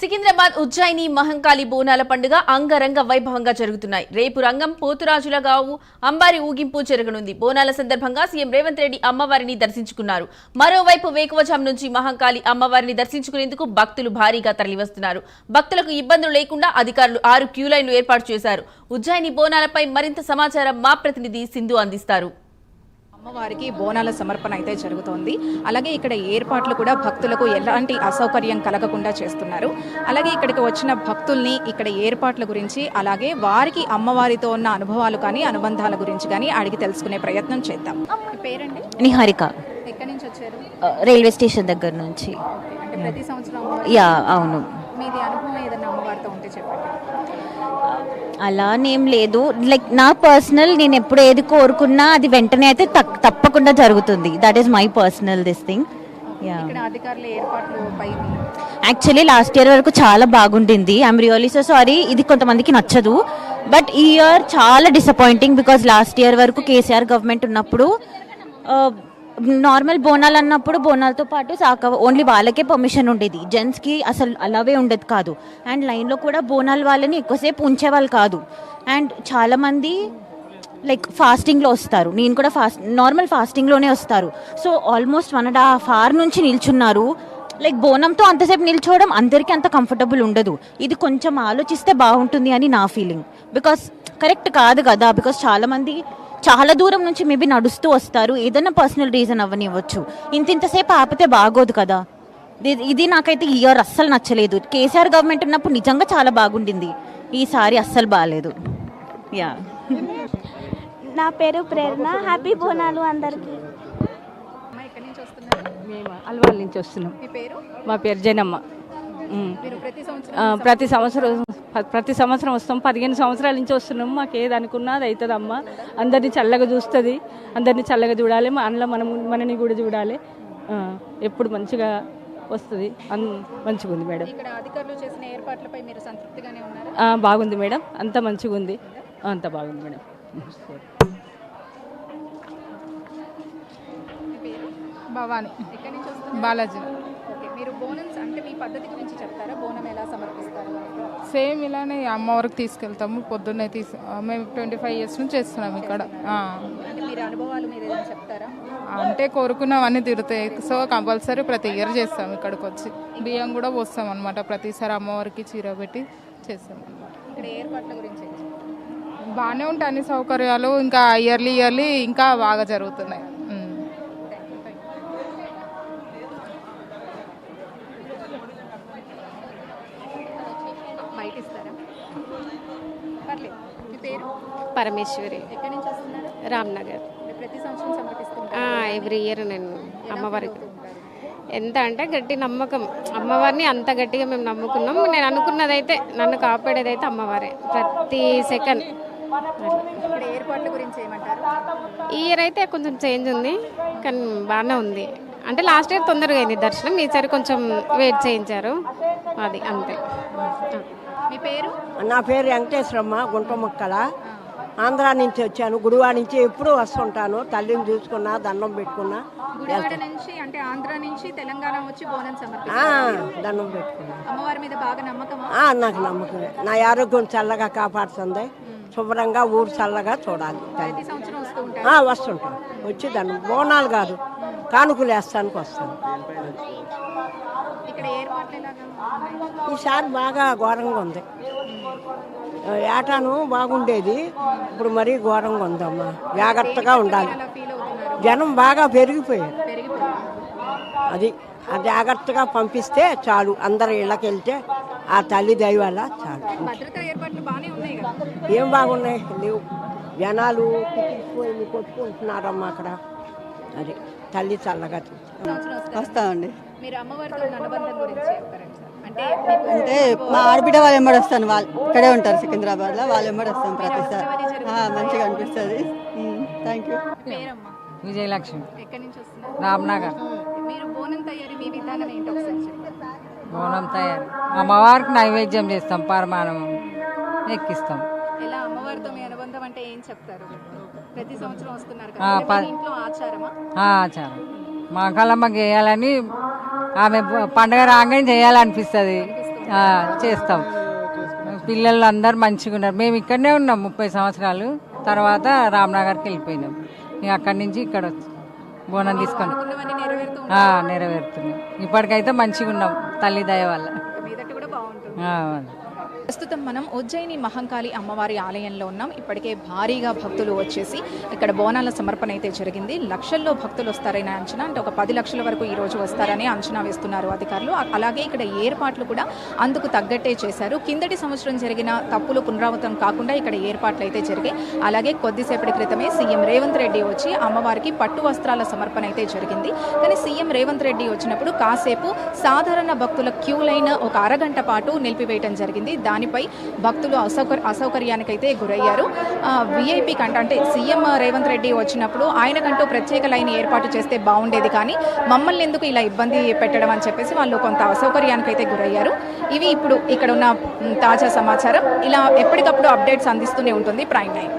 సికింద్రాబాద్ ఉజ్జయిని మహంకాళి బోనాల పండుగ అంగరంగ వైభవంగా జరుగుతున్నాయి. రేపు రంగం పోతురాజుల గావు అంబారి ఊగింపు జరగనుంది. బోనాల సందర్భంగా సీఎం రేవంత్ రెడ్డి అమ్మవారిని దర్శించుకున్నారు. మరోవైపు వేకువజాం నుంచి మహంకాళి అమ్మవారిని దర్శించుకునేందుకు భక్తులు భారీగా తరలివస్తున్నారు. భక్తులకు ఇబ్బందులు లేకుండా అధికారులు ఆరు క్యూ లైన్లు ఏర్పాటు చేశారు. ఉజ్జయిని బోనాలపై మరింత సమాచారం మా ప్రతినిధి సింధు అందిస్తారు. అమ్మవారికి బోనాల సమర్పణ అయితే జరుగుతోంది. అలాగే ఇక్కడ ఏర్పాట్లు కూడా భక్తులకు ఎలాంటి అసౌకర్యం కలగకుండా చేస్తున్నారు. అలాగే ఇక్కడికి వచ్చిన భక్తుల్ని ఇక్కడ ఏర్పాట్ల గురించి అలాగే వారికి అమ్మవారితో ఉన్న అనుభవాలు కానీ అనుబంధాల గురించి కానీ అడిగి తెలుసుకునే ప్రయత్నం చేద్దాం. మీ పేరండి? నిహారిక. ఎక్కడి నుంచి వచ్చారు? రైల్వే స్టేషన్ దగ్గర నుంచి. యా అవును మీది అనుభవం ఏదైనా అమ్మవారితో ఉంటే చెప్పండి అలానేం లేదు. లైక్ నా పర్సనల్ నేను ఎప్పుడు ఏది కోరుకున్నా అది వెంటనే అయితే తప్పకుండా జరుగుతుంది. That is my personal this thing actually last year వరకు చాలా బాగుండింది. ఐఎమ్ రియలీ సో సారీ ఇది కొంతమందికి నచ్చదు. బట్ ఈ ఇయర్ చాలా డిసప్పాయింటింగ్ బికాజ్ లాస్ట్ ఇయర్ వరకు కేసీఆర్ గవర్నమెంట్ ఉన్నప్పుడు నార్మల్ బోనాలు అన్నప్పుడు బోనాలతో పాటు సాక ఓన్లీ వాళ్ళకే పర్మిషన్ ఉండేది. జెంట్స్కి అసలు అలాగే ఉండేది కాదు. అండ్ లైన్లో కూడా బోనాల వాళ్ళని ఎక్కువసేపు ఉంచేవాళ్ళు కాదు. అండ్ చాలామంది లైక్ ఫాస్టింగ్లో వస్తారు. నేను కూడా ఫాస్ట్ నార్మల్ ఫాస్టింగ్లోనే వస్తారు. So almost one and half hour నుంచి నిల్చున్నారు. లైక్ బోనంతో అంతసేపు నిల్చోవడం అందరికీ అంత కంఫర్టబుల్ ఉండదు. ఇది కొంచెం ఆలోచిస్తే బాగుంటుంది అని నా ఫీలింగ్. బికాస్ కరెక్ట్ కాదు కదా. బికాస్ చాలామంది చాలా దూరం నుంచి మేబీ నడుస్తూ వస్తారు. ఏదైనా పర్సనల్ రీజన్ అవ్వనివ్వచ్చు. ఇంత ఇంతసేపు ఆపితే బాగోదు కదా. ఇది- ఇది నాకైతే ఈ ఇయర్ అస్సలు నచ్చలేదు. కేసీఆర్ గవర్నమెంట్ ఉన్నప్పుడు నిజంగా చాలా బాగుండింది. ఈసారి అస్సలు బాగాలేదు యా నా పేరు ప్రేరణ. హ్యాపీ బోనాలు అందరికీ. మేము? అల్వాల్ నుంచి వస్తున్నాం. మీ పేరు? మా పేరు జనమ్మ. ప్రతి సంవత్సరం ప్రతి సంవత్సరం ప్రతి సంవత్సరం వస్తాం. పదిహేను సంవత్సరాల నుంచి వస్తున్నాం. మాకు ఏది అనుకున్నా అది అవుతుంది అమ్మ అందరినీ చల్లగా చూస్తుంది. అందరినీ చల్లగా చూడాలి. మా అందులో మనం మనని కూడా చూడాలి. ఎప్పుడు మంచిగా వస్తుంది. అన్ మంచిగా ఉంది మేడం. ఇక్కడ అధికారులు చేసిన ఏర్పాట్లపై మీరు సంతృప్తిగానే ఉన్నారు? ఆ, బాగుంది మేడం. అంత మంచిగా ఉంది. అంత బాగుంది మేడం. భవాని. బాలాజీ. మీరు బోనన్స్ అంటే మీ పద్ధతి గురించి చెప్తారా? బోనం ఎలా సమర్పిస్తారు? సేమ్ ఇలానే అమ్మవారికి తీసుకెళ్తాము పొద్దున్నే తీసు మేము ట్వంటీ ఫైవ్ ఇయర్స్ నుంచి చేస్తున్నాం ఇక్కడ. అంటే మీరు అనుభవాలు మీరు ఏదైనా చెప్తారా? అంటే కోరుకున్నవన్నీ తిరుగుతాయి సో కంపల్సరీ ప్రతి ఇయర్ చేస్తాం ఇక్కడికి వచ్చి బియ్యం కూడా పోస్తాం అనమాట ప్రతిసారి అమ్మవారికి చీర పెట్టి చేస్తాం. ఇక్కడ ఏర్పాట్ల గురించి? బాగానే ఉంటాయి అన్ని సౌకర్యాలు. ఇంకా ఇయర్లీ ఇయర్లీ ఇంకా బాగా జరుగుతున్నాయి. పర్లేదు మీ పేరు? పరమేశ్వరి. ఎక్కడి నుంచి వస్తున్నారు? రామ్నగర్. మీరు ప్రతి సంవత్సరం సమర్పిస్తుంటారు ఎవ్రీ ఇయర్ నేను అమ్మవారికి ఎంత అంటే గట్టి నమ్మకం. అమ్మవారిని అంత గట్టిగా మేము నమ్ముకున్నాం. నేను అనుకున్నదైతే నన్ను కాపాడేదైతే అమ్మవారే ప్రతి సెకండ్. ఇక్కడ ఏర్పాట్ల గురించి ఏమంటారు? ఈ ఇయర్ అయితే కొంచెం చేంజ్ ఉంది కానీ బాగానే ఉంది. అంటే లాస్ట్ ఇయర్ తొందరగా అయింది దర్శనం ఈసారి కొంచెం వెయిట్ చేయించారు. అది అంతే. మీ పేరు? నా పేరు వెంకటేశ్వరమ్మ గుంటముక్కల ఆంధ్రా నుంచి వచ్చాను. గుడివాడ నుంచి ఎప్పుడూ వస్తుంటాను. తల్లిని చూసుకున్నా దండం పెట్టుకున్నా. గుడివాడ నుంచి అంటే ఆంధ్ర నుంచి తెలంగాణ వచ్చి బోనం ఆ, సమర్పిస్తారు దండం పెట్టుకున్నా. అమ్మవారి మీద బాగా నమ్మకమా? ఆ, నాకు నమ్మకమే. నా ఆరోగ్యం చల్లగా కాపాడుతుంది. శుభ్రంగా ఊరు చల్లగా చూడాలి. తల్లి ప్రతి సంవత్సరం వస్తూ ఉంటారు. ఆ, వస్తుంటాను. వచ్చి దండం. బోనాలు కాదు. కానుకలు వేస్తానికి వస్తాను ఇక్కడ ఏర్పాట్లు ఎలాగా ఉన్నాయి? ఈసారి బాగా ఘోరంగా ఉంది. ఏటాను బాగుండేది. ఇప్పుడు మరీ ఘోరంగా ఉందమ్మా. జాగ్రత్తగా ఉండాలి. జనం బాగా పెరిగిపోయారు. అది ఆ జాగ్రత్తగా పంపిస్తే చాలు. అందరు ఇళ్ళకి వెళ్తే ఆ తల్లి దయ వల్ల చాలు. ఏం బాగున్నాయి? లేవు. జనాలు కొట్టుకుంటున్నారమ్మా అక్కడ. అది తల్లి చల్లగా వస్తామండి మీరు అమ్మవారితో ఉన్న అనుబంధం గురించి చెప్తారండి సార్. అంటే మా ఆడబిడ్డ వాళ్ళు ఎంబడి వస్తాను వాళ్ళు ఇక్కడే ఉంటారు సికింద్రాబాద్లో వాళ్ళు ఎంబడి వస్తాం ప్రతిసారి. ఆ, మంచిగా అనిపిస్తుంది. Thank you. పేరమ్మా? విజయలక్ష్మి. ఎక్కడి నుంచి వస్తున్నారు? రామ్నగర్. మీరు బోనం తయారీ మీ విధానం ఏంటో ఒకసారి చెప్పండి. బోనం తయారు. అమ్మవారికి నైవేద్యం చేస్తాం పరమాణం ఎక్కిస్తాం. ఏం చెప్తారు? ప్రతి సంవత్సరం వస్తున్నారు ఆ, కదా. ప- మీ ఇంట్లో ఆచారమా? ఆ ఆచారం. మా కళ్ళమ్మకి చేయాలని ఆమె పండగ రాగానే చేయాలనిపిస్తుంది. చేస్తాం పిల్లలు అందరు మంచిగా ఉన్నారు మేము ఇక్కడనే ఉన్నాం ముప్పై సంవత్సరాలు. తర్వాత రామ్నగర్కి వెళ్ళిపోయినాం. ఇక అక్కడి నుంచి ఇక్కడ వచ్చి బోనం తీసుకొని నెరవేరుతున్నాం ఇప్పటికైతే మంచిగా ఉన్నాం తల్లి దయ వల్ల. ప్రస్తుతం మనం ఉజ్జయిని మహంకాళి అమ్మవారి ఆలయంలో ఉన్నాం. ఇప్పటికే భారీగా భక్తులు వచ్చేసి ఇక్కడ బోనాల సమర్పణ అయితే జరిగింది. లక్షల్లో భక్తులు వస్తారని అంచనా. అంటే ఒక పది లక్షల వరకు ఈ రోజు వస్తారని అంచనా వేస్తున్నారు అధికారులు. అలాగే ఇక్కడ ఏర్పాట్లు కూడా అందుకు తగ్గట్టే చేశారు. కిందటి సంవత్సరం జరిగిన తప్పులు పునరావృతం కాకుండా ఇక్కడ ఏర్పాట్లు అయితే జరిగాయి. అలాగే కొద్దిసేపటి క్రితమే సీఎం రేవంత్ రెడ్డి వచ్చి అమ్మవారికి పట్టు వస్త్రాల సమర్పణ అయితే జరిగింది. కానీ సీఎం రేవంత్ రెడ్డి వచ్చినప్పుడు కాసేపు సాధారణ భక్తుల క్యూ లైన్ ఒక అరగంట పాటు నిలిపివేయడం జరిగింది. దానిపై భక్తులు అసౌకర్ అసౌకర్యానికైతే గురయ్యారు. విఐపీ కంట అంటే సీఎం రేవంత్ రెడ్డి వచ్చినప్పుడు ఆయనకంటూ ప్రత్యేక లైన్ ఏర్పాటు చేస్తే బాగుండేది కానీ మమ్మల్ని ఎందుకు ఇలా ఇబ్బంది పెట్టడం అని చెప్పేసి వాళ్ళు కొంత అసౌకర్యానికైతే గురయ్యారు. ఇవి ఇప్పుడు ఇక్కడ ఉన్న తాజా సమాచారం. ఇలా ఎప్పటికప్పుడు అప్డేట్స్ అందిస్తూనే ఉంటుంది. Prime time